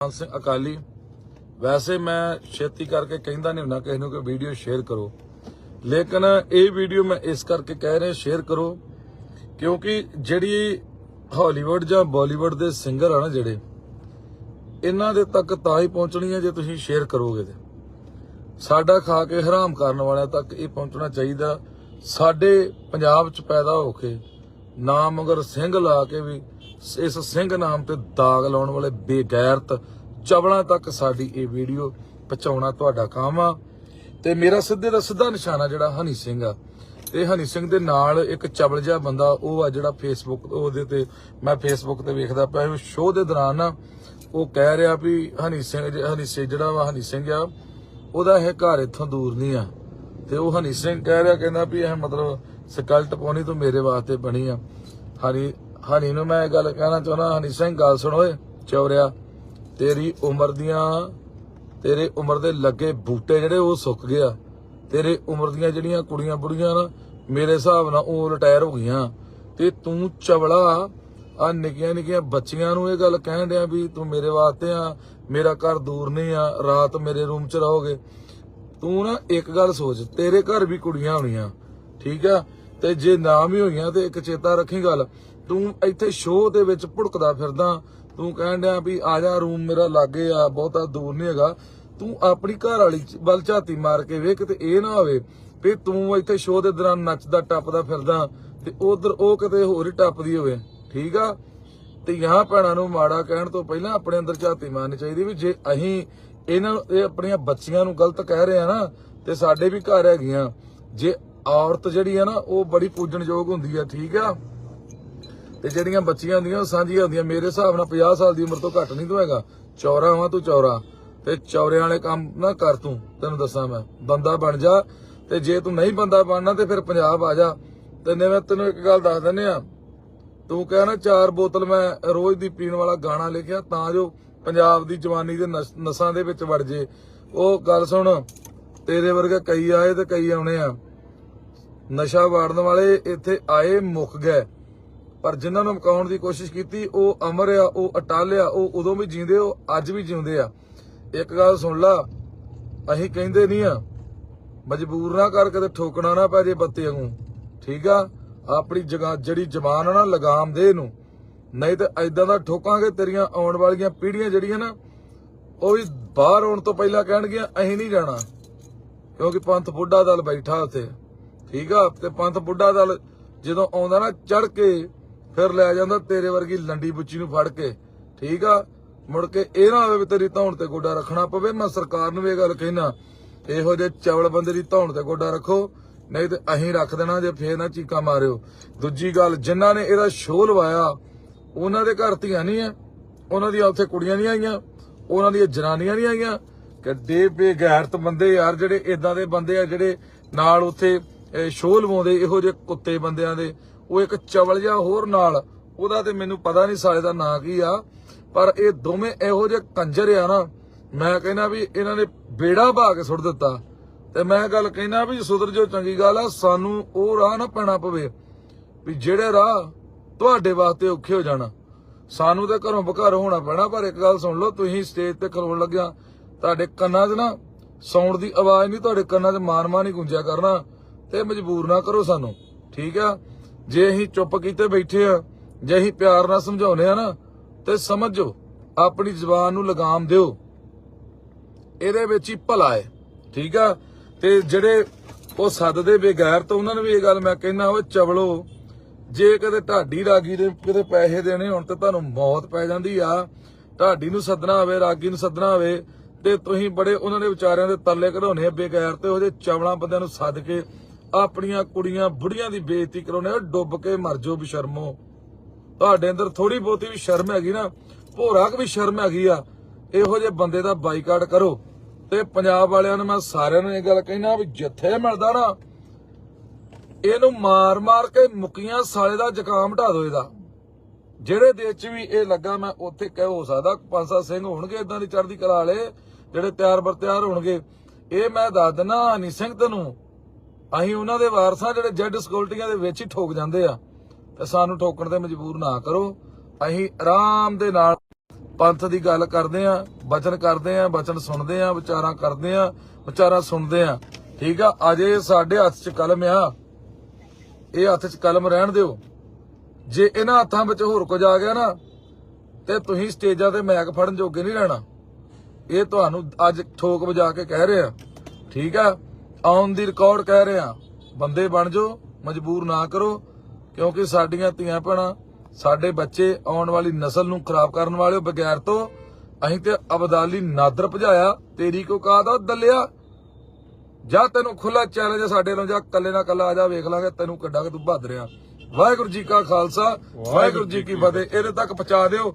ਮਾਨ ਸਿੰਘ ਅਕਾਲੀ। ਵੈਸੇ ਮੈਂ ਛੇਤੀ ਕਰਕੇ ਕਹਿੰਦਾ ਨਹੀਂ ਹੁੰਦਾ ਕਿਸੇ ਨੂੰ ਕਿ ਵੀਡੀਓ ਸ਼ੇਅਰ ਕਰੋ। ਲੇਕਿਨ ਇਹ ਵੀਡੀਓ ਮੈਂ ਇਸ ਕਰਕੇ ਕਹਿ ਰਿਹਾ, ਸ਼ੇਅਰ ਕਰੋ, ਕਿਉਂਕਿ ਜਿਹੜੀ ਹਾਲੀਵੁੱਡ ਜਾਂ ਬਾਲੀਵੁੱਡ ਦੇ ਸਿੰਗਰ ਆ ਨਾ ਜਿਹੜੇ, ਇਹਨਾਂ ਦੇ ਤੱਕ ਤਾਂ ਹੀ ਪਹੁੰਚਣੀ ਹੈ ਜੇ ਤੁਸੀਂ ਸ਼ੇਅਰ ਕਰੋਗੇ ਤੇ। ਸਾਡਾ ਖਾ ਕੇ ਹਰਾਮ ਕਰਨ ਵਾਲਿਆਂ ਤੱਕ ਇਹ ਪਹੁੰਚਣਾ ਚਾਹੀਦਾ। ਸਾਡੇ ਪੰਜਾਬ 'ਚ ਪੈਦਾ ਹੋ ਕੇ ਨਾਮ ਮਗਰ ਸਿੰਘ ਲਾ ਕੇ ਵੀ ਇਸ ਸਿੰਘ ਨਾਮ ਤੇ ਦਾਗ ਲਾਉਣ ਵਾਲੇ ਬੇਗੈਰਤ ਚਵਲਾਂ ਤੱਕ ਸਾਡੀ ਇਹ ਵੀਡੀਓ ਪਹੁੰਚਾਉਣਾ ਤੁਹਾਡਾ ਕੰਮ ਆ। ਤੇ ਮੇਰਾ ਸਿੱਧੇ ਦਾ ਸਿੱਧਾ ਨਿਸ਼ਾਨਾ ਜਿਹੜਾ ਹਨੀ ਸਿੰਘ ਆ। ਤੇ ਹਨੀ ਸਿੰਘ ਦੇ ਨਾਲ ਇੱਕ ਚਵਲ ਜਿਹਾ ਬੰਦਾ, ਉਹ ਆ ਜਿਹੜਾ ਫੇਸਬੁੱਕ ਉਹਦੇ ਤੇ ਮੈਂ ਫੇਸਬੁੱਕ ਤੇ ਵੇਖਦਾ ਪਿਆ ਉਹ ਸ਼ੋਅ ਦੇ ਦੌਰਾਨ ਨਾ ਉਹ ਕਹਿ ਰਿਹਾ ਵੀ ਹਨੀ ਸਿੰਘ ਹਨੀ ਸਿੰਘ ਜਿਹੜਾ ਵਾ ਹਨੀ ਸਿੰਘ ਆ, ਉਹਦਾ ਇਹ ਘਰ ਇੱਥੋਂ ਦੂਰ ਨਹੀਂ ਆ। ਤੇ ਉਹ ਹਨੀ ਸਿੰਘ ਕਹਿ ਰਿਹਾ, ਕਹਿੰਦਾ ਵੀ ਇਹ ਮਤਲਬ ਸਕਲਟ ਪਾਉਣੀ ਤੂੰ ਮੇਰੇ ਵਾਸਤੇ ਬਣੀ ਆ। ਹਨੀ ਹਨੀ ਨੂੰ ਮੈਂ ਇਹ ਗੱਲ ਕਹਿਣਾ ਚਾਹੁੰਦਾ, ਹਨੀ ਸਿੰਘ ਗੱਲ ਸੁਣ ਓਏ, ਚੌਰਿਆ। ਤੇਰੀ ਉਮਰ ਦੀਆਂ, ਤੇਰੇ ਉਮਰ ਦੇ ਲੱਗੇ ਬੂਟੇ ਜਿਹੜੇ ਉਹ ਸੁੱਕ ਗਿਆ ਤੇਰੇ ਉਮਰ ਦੀਆਂ ਜਿਹੜੀਆਂ ਕੁੜੀਆਂ ਬੁੜੀਆਂ ਨਾ, ਮੇਰੇ ਹਿਸਾਬ ਨਾਲ ਉਹ ਰਿਟਾਇਰ ਹੋ ਗਈਆਂ। ਤੇ ਤੂੰ ਚਵਲਾ, ਆ ਨਿੱਕੀਆਂ ਨਿੱਕੀਆਂ ਬੱਚੀਆਂ ਨੂੰ ਇਹ ਗੱਲ ਕਹਿਣ ਡਿਆ ਵੀ ਤੂੰ ਮੇਰੇ ਵਾਸਤੇ ਆ, ਮੇਰਾ ਘਰ ਦੂਰ ਨਹੀਂ ਆ, ਰਾਤ ਮੇਰੇ ਰੂਮ 'ਚ ਰਹੋਗੇ। ਤੂੰ ਨਾ ਇੱਕ ਗੱਲ ਸੋਚ, ਤੇਰੇ ਘਰ ਵੀ ਕੁੜੀਆਂ ਹੋਣੀਆਂ, ਠੀਕ ਆ? ਤੇ ਜੇ ਨਾ ਵੀ ਹੋਈਆਂ ਤੇ ਇੱਕ ਚੇਤਾ ਰੱਖੀ ਗੱਲ। ਤੂੰ ਇੱਥੇ ਸ਼ੋਅ ਦੇ ਵਿੱਚ ਭੁੜਕਦਾ ਫਿਰਦਾ, ਤੂੰ ਕਹਿਣ ਡਿਆ ਵੀ ਆ ਜਾ ਰੂਮ ਮੇਰਾ ਲਾਗੇ ਆ, ਬਹੁਤਾ ਦੂਰ ਨਹੀਂ ਹੈਗਾ। ਤੂੰ ਆਪਣੀ ਘਰ ਵਾਲੀ ਵੱਲ ਝਾਤੀ ਮਾਰ ਕੇ ਵੇਖ ਤੇ ਇਹ ਨਾ ਹੋਵੇ ਵੀ ਤੂੰ ਇੱਥੇ ਸ਼ੋਅ ਦੇ ਦੌਰਾਨ ਨੱਚਦਾ, ਟੱਪਦਾ ਫਿਰਦਾ ਤੇ ਉਧਰ ਉਹ ਕਿਤੇ ਹੋਰ ਹੀ ਟੱਪਦੀ ਹੋਵੇ। ਠੀਕ ਆ? ਤੇ ਯਹਾਂ ਭੈਣਾਂ ਨੂੰ ਮਾੜਾ ਕਹਿਣ ਤੋਂ ਪਹਿਲਾਂ ਆਪਣੇ ਅੰਦਰ ਝਾਤੀ ਮਾਰਨੀ ਚਾਹੀਦੀ ਵੀ ਜੇ ਅਸੀਂ ਇਹਨਾਂ ਨੂੰ, ਇਹ ਆਪਣੀਆਂ ਬੱਚੀਆਂ ਨੂੰ ਗਲਤ ਕਹਿ ਰਹੇ ਆ ਨਾ, ਤੇ ਸਾਡੇ ਵੀ ਘਰ ਹੈਗੀਆਂ। ਜੇ ਔਰਤ ਜਿਹੜੀ ਆ ਨਾ, ਉਹ ਬੜੀ ਪੂਜਣਯੋਗ ਹੁੰਦੀ ਆ, ਠੀਕ ਆ? ਤੇ ਜਿਹੜੀਆਂ ਬੱਚੀਆਂ ਹੁੰਦੀਆਂ, ਉਹ ਸਾਂਝੀਆਂ ਹੁੰਦੀਆਂ। ਮੇਰੇ ਹਿਸਾਬ ਨਾਲ 50 ਸਾਲ ਦੀ ਉਮਰ ਤੋਂ ਘੱਟ ਨਹੀਂ ਤੂੰ ਹੈਗਾ। ਚੌਰਾ ਵਾਂ ਤੂੰ ਚੌਰਾ। ਤੇ ਚੌਰਿਆਂ ਵਾਲੇ ਕੰਮ ਨਾ ਕਰ ਤੂੰ, ਤੈਨੂੰ ਦੱਸਾਂ ਮੈਂ। ਬੰਦਾ ਬਣ ਜਾ, ਤੇ ਜੇ ਤੂੰ ਨਹੀਂ ਬੰਦਾ ਬਣਨਾ, ਤੇ ਫਿਰ ਪੰਜਾਬ ਆ ਜਾ। ਤੇ ਨੇ ਮੈਂ ਤੈਨੂੰ ਇੱਕ ਗੱਲ ਦੱਸ ਦਿੰਨੇ ਆ ਤੂੰ ਕਹਿ ਨਾ, ਚਾਰ ਬੋਤਲ ਮੈਂ ਰੋਜ਼ ਦੀ ਪੀਣ ਵਾਲਾ ਗਾਣਾ ਲਿਖਿਆ, ਤਾਂ ਜੋ ਪੰਜਾਬ ਦੀ ਜਵਾਨੀ ਦੇ ਨਸ- ਨਸਾਂ ਦੇ ਵਿੱਚ ਵੜ ਜੇ। ਉਹ ਗੱਲ ਸੁਣ, ਤੇਰੇ ਵਰਗੇ ਕਈ ਆਏ ਤੇ ਕਈ ਆਉਣੇ ਆ। ਨਸ਼ਾ ਵਾੜਨ ਵਾਲੇ ਇੱਥੇ ਆਏ ਮੁੱਕ ਗਏ। ਪਰ ਜਿਨ੍ਹਾਂ ਨੂੰ ਮਕਾਉਣ ਦੀ ਕੋਸ਼ਿਸ਼ ਕੀਤੀ, ਉਹ ਅਮਰ ਆ, ਉਹ ਅਟਲ ਆ, ਉਹ ਉਦੋਂ ਵੀ ਜਿਉਂਦੇ ਉਹ ਅੱਜ ਵੀ ਜਿਉਂਦੇ ਆ। ਇੱਕ ਗੱਲ ਸੁਣ ਲਾ, ਅਸੀਂ ਕਹਿੰਦੇ ਨਹੀਂ ਆ, ਮਜਬੂਰ ਨਾ ਕਰ ਕਦੇ ਠੋਕਣਾ ਨਾ ਪੈ ਜੇ ਬੱਤੇ ਵਾਂਗੂ, ਠੀਕ ਆ? ਆਪਣੀ ਜਗ੍ਹਾ ਜਿਹੜੀ ਜ਼ਬਾਨ ਆ ਨਾ, ਲਗਾਮ ਦੇ ਇਹਨੂੰ। ਨਹੀਂ ਤੇ ਐਦਾਂ ਦਾ ਠੋਕਾਂਗੇ, ਤੇਰੀਆਂ ਆਉਣ ਵਾਲੀਆਂ ਪੀੜ੍ਹੀਆਂ ਜਿਹੜੀਆਂ ਨਾ, ਉਹ ਵੀ ਬਾਹਰ ਆਉਣ ਤੋਂ ਪਹਿਲਾਂ ਕਹਿਣਗੀਆਂ, ਅਸੀਂ ਨਹੀਂ ਜਾਣਾ। ਕਿਉਂਕਿ ਪੰਥ ਬੁੱਢਾ ਦਲ ਬੈਠਾ ਉੱਥੇ, ਠੀਕ ਆ? ਤੇ ਪੰਥ ਬੁੱਢਾ ਦਲ ਜਦੋਂ ਆਉਂਦਾ ਨਾ ਚੜ ਕੇ ਫਿਰ ਲੈ ਜਾਂਦਾ ਤੇਰੇ ਵਰਗੀ ਲੰਡੀ ਬੁੱਚੀ ਨੂੰ ਫੜ ਕੇ। ਠੀਕ ਆ? ਮੁੜ ਕੇ ਇਹ ਨਾ ਹੋਵੇ ਵੀ ਤੇਰੀ ਧੌਣ ਤੇ ਗੋਡਾ ਰੱਖਣਾ ਪਵੇ, ਮੈਂ ਸਰਕਾਰ ਨੂੰ ਇਹ ਗੱਲ ਕਹਿਣਾ ਇਹੋ ਜਿਹੇ ਚਵਲ ਬੰਦੇ ਦੀ ਧੌਣ ਤੇ ਗੋਡਾ ਰੱਖੋ, ਨਹੀਂ ਤੇ ਅਸੀਂ ਰੱਖ ਦੇਣਾ ਜੇ ਫੇਰ ਨਾ ਚੀਕਾ ਮਾਰਿਓ। ਦੂਜੀ ਗੱਲ, ਜਿਨ੍ਹਾਂ ਨੇ ਇਹਦਾ ਸ਼ੋਅ ਲਵਾਇਆ, ਉਹਨਾਂ ਦੇ ਘਰ ਧੀਆਂ ਨਹੀਂ ਆ ਉਹਨਾਂ ਦੀਆਂ ਉੱਥੇ ਕੁੜੀਆਂ ਨਹੀਂ ਆਈਆਂ, ਉਹਨਾਂ ਦੀਆਂ ਜਨਾਨੀਆਂ ਨਹੀਂ ਆਈਆਂ। ਕਿੱਡੇ ਬੇਗੈਰਤ ਬੰਦੇ ਯਾਰ, ਜਿਹੜੇ ਇਦਾਂ ਦੇ ਬੰਦੇ ਆ, ਜਿਹੜੇ ਨਾਲ ਉੱਥੇ ਸ਼ੋਅ ਲਵਾਉਂਦੇ, ਇਹੋ ਜਿਹੇ ਕੁੱਤੇ ਬੰਦਿਆਂ ਦੇ। ਉਹ ਇੱਕ ਚਵਲ ਜਿਹਾ ਹੋਰ ਨਾਲ, ਉਹਦਾ ਤੇ ਮੈਨੂੰ ਪਤਾ ਨਹੀਂ ਸਾਲੇ ਦਾ ਨਾਂ ਕੀ ਆ, ਪਰ ਇਹ ਦੋਵੇਂ ਇਹੋ ਜਿਹੇ ਕੰਜਰ ਆ ਨਾ, ਮੈਂ ਕਹਿੰਦਾ ਵੀ ਇਹਨਾਂ ਨੇ ਬੇੜਾ ਭਾ ਕੇ ਸੁੱਟ ਦਿੱਤਾ। ਤੇ ਮੈਂ ਗੱਲ ਕਹਿੰਦਾ ਵੀ ਸੁਧਰ ਜੋ ਚੰਗੀ ਗੱਲ ਆ, ਸਾਨੂੰ ਉਹ ਰਾਹ ਨਾ ਪੈਣਾ ਪਵੇ, ਵੀ ਜਿਹੜੇ ਰਾਹ ਤੁਹਾਡੇ ਵਾਸਤੇ ਔਖੇ ਹੋ ਜਾਣਾ। ਸਾਨੂੰ ਤੇ ਘਰੋਂ ਬਘਰ ਹੋਣਾ ਪੈਣਾ, ਪਰ ਇੱਕ ਗੱਲ ਸੁਣ ਲਓ, ਤੁਸੀਂ ਸਟੇਜ ਤੇ ਖਲੋਣ ਲੱਗਿਆ, ਤੁਹਾਡੇ ਕੰਨਾਂ 'ਚ ਨਾ ਸਾਊਂਡ ਦੀ ਆਵਾਜ਼ ਨਹੀਂ, ਤੁਹਾਡੇ ਕੰਨਾਂ 'ਚ ਮਾਰ-ਮਾਰ ਨਹੀਂ ਗੁੰਜਿਆ ਕਰਨਾ, ਤੇ ਮਜਬੂਰ ਨਾ ਕਰੋ ਸਾਨੂੰ, ਠੀਕ ਆ? ਜੇ ਅਸੀਂ ਚੁੱਪ ਕੀਤੇ ਬੈਠੇ ਆ, ਜੇ ਅਸੀਂ ਪਿਆਰ ਨਾਲ ਸਮਝਾਉਨੇ ਆ ਨਾ, ਤੇ ਸਮਝੋ, ਆਪਣੀ ਜ਼ੁਬਾਨ ਨੂੰ ਲਗਾਮ ਦਿਓ। ਇਹਦੇ ਵਿੱਚ ਹੀ ਭਲਾ ਹੈ, ਠੀਕ ਆ? ਤੇ ਜਿਹੜੇ ਉਹ ਸੱਦਦੇ ਬੇਗੈਰ ਤੋਂ ਉਹਨਾਂ ਨੂੰ ਵੀ ਇਹ ਗੱਲ ਮੈਂ ਕਹਿੰਦਾ ਉਹ ਚਵਲੋ, ਜੇ ਕਦੇ ਢਾਡੀ ਰਾਗੀ ਦੇ ਕਿਤੇ ਪੈਸੇ ਦੇਣੇ ਹੋਣ ਤੇ ਤੁਹਾਨੂੰ ਮੌਤ ਪੈ ਜਾਂਦੀ ਆ ਢਾਡੀ ਨੂੰ ਸੱਦਣਾ ਹੋਵੇ, ਰਾਗੀ ਨੂੰ ਸੱਦਣਾ ਹੋਵੇ, ਤੇ ਤੁਸੀਂ ਬੜੇ ਉਹਨਾਂ ਦੇ ਵਿਚਾਰਿਆਂ ਦੇ ਤਰਲੇ ਕਢਾਉਣੇ ਆ ਬੇਗੈਰ ਤੇ ਉਹਦੇ ਚਵਲਾਂ ਬੰਦਿਆਂ ਨੂੰ ਸੱਦ ਕੇ ਆਪਣੀਆਂ ਕੁੜੀਆਂ ਬੁੜੀਆਂ ਦੀ ਬੇਇੱਜ਼ਤੀ ਕਰਾਉਣੇ ਆ, ਡੁੱਬ ਕੇ ਮਰ ਜਾਓ ਬਿਸ਼ਰਮੋ ਤੁਹਾਡੇ ਅੰਦਰ ਥੋੜੀ ਬਹੁਤੀ ਵੀ ਸ਼ਰਮ ਹੈਗੀ ਨਾ, ਭੋਰਾ ਕੁ ਵੀ ਸ਼ਰਮ ਹੈਗੀ ਆ, ਇਹੋ ਜਿਹੇ ਬੰਦੇ ਦਾ ਬਾਈਕਾਟ ਕਰੋ। ਤੇ ਪੰਜਾਬ ਵਾਲਿਆਂ ਨੂੰ ਮੈਂ ਸਾਰਿਆਂ ਨੂੰ ਇਹ ਗੱਲ ਕਹਿਣਾ ਵੀ ਜਿੱਥੇ ਮਿਲਦਾ ਨਾ, ਇਹਨੂੰ ਮਾਰ-ਮਾਰ ਕੇ ਮੁਕੀਆਂ ਸਾਲੇ ਦਾ ਜ਼ੁਕਾਮ ਢਾ ਦਿਓ ਇਹਦਾ। ਜਿਹੜੇ ਦੇਸ਼ 'ਚ ਵੀ ਇਹ ਲੱਗਾ, ਮੈਂ ਉੱਥੇ ਕਹਿ ਹੋ ਸਕਦਾ, ਪੰਜ ਸਿੰਘ ਹੋਣਗੇ ਇਦਾਂ ਦੀ ਚੜ੍ਹਦੀ ਕਲਾ ਵਾਲੇ, ਜਿਹੜੇ ਤਿਆਰ ਬਰ ਤਿਆਰ ਹੋਣਗੇ। ਇਹ ਮੈਂ ਦੱਸ ਦਿੰਦਾ, ਹਨੀ ਸਿੰਘ ਤੈਨੂੰ ਅਸੀਂ ਉਹਨਾਂ ਦੇ ਵਾਰਸਾਂ ਜਿਹੜੇ ਜੈਡ ਸਕਿਉਰਟੀਆਂ ਦੇ ਵਿੱਚ ਹੀ ਠੋਕ ਜਾਂਦੇ ਆ, ਤੇ ਸਾਨੂੰ ਠੋਕਣ ਤੇ ਮਜਬੂਰ ਨਾ ਕਰੋ। ਅਸੀਂ ਆਰਾਮ ਦੇ ਨਾਲ ਪੰਥ ਦੀ ਗੱਲ ਕਰਦੇ ਆ, ਬਚਨ ਕਰਦੇ ਆ, ਬਚਨ ਸੁਣਦੇ ਆ, ਵਿਚਾਰਾਂ ਕਰਦੇ ਆ, ਵਿਚਾਰਾਂ ਸੁਣਦੇ ਆ। ਠੀਕ ਆ? ਅਜੇ ਸਾਡੇ ਹੱਥ 'ਚ ਕਲਮ ਆ। ਇਹ ਹੱਥ 'ਚ ਕਲਮ ਰਹਿਣ ਦਿਓ। ਜੇ ਇਹਨਾਂ ਹੱਥਾਂ ਵਿੱਚ ਹੋਰ ਕੁਝ ਆ ਗਿਆ ਨਾ, ਤੇ ਤੁਸੀਂ ਸਟੇਜਾਂ ਤੇ ਮੈਕ ਫੜਨ ਜੋਗੇ ਨਹੀਂ ਰਹਿਣਾ। ਇਹ ਤੁਹਾਨੂੰ ਅੱਜ ਠੋਕ ਵਜਾ ਕੇ ਕਹਿ ਰਹੇ। ਆ ਠੀਕ ਆ? ਔਨ ਦੀ ਰਿਕਾਰਡ ਕਹਿ ਰਹੇ। ਬੰਦੇ ਬਣ ਜਾਓ ਮਜਬੂਰ ਨਾ ਕਰੋ ਕਿਉਂਕਿ ਸਾਡੀਆਂ ਧੀਆਂ ਭੈਣਾਂ ਸਾਡੇ ਬੱਚੇ ਆਉਣ ਵਾਲੀ ਨਸਲ ਨੂੰ ਖਰਾਬ ਕਰਨ ਵਾਲੇ ਬਗੈਰ ਤੋਂ ਅਸੀਂ ਤੇ ਅਬਦਾਲੀ ਨਾਦਰ ਭਜਾਇਆ ਤੇਰੀ ਕੋ ਕਾਦਾ ਦੱਲਿਆ? ਜਾਂ ਤੈਨੂੰ ਖੁੱਲਾ ਚੈਲੰਜ ਸਾਡੇ ਨਾਲ ਜਾਂ ਕੱਲੇ ਨਾਲ ਕੱਲਾ ਆ ਜਾ ਵੇਖ ਲਾਂਗੇ ਤੈਨੂੰ ਕੱਢਾਂਗੇ ਤੂੰ ਭੱਦ ਰਿਆ ਵਾਹਿਗੁਰੂ ਜੀ ਕਾ ਖਾਲਸਾ ਵਾਹਿਗੁਰੂ ਜੀ ਕੀ ਫਤਿਹ। ਇਹਦੇ ਤੱਕ ਪਹੁੰਚਾ ਦਿਓ।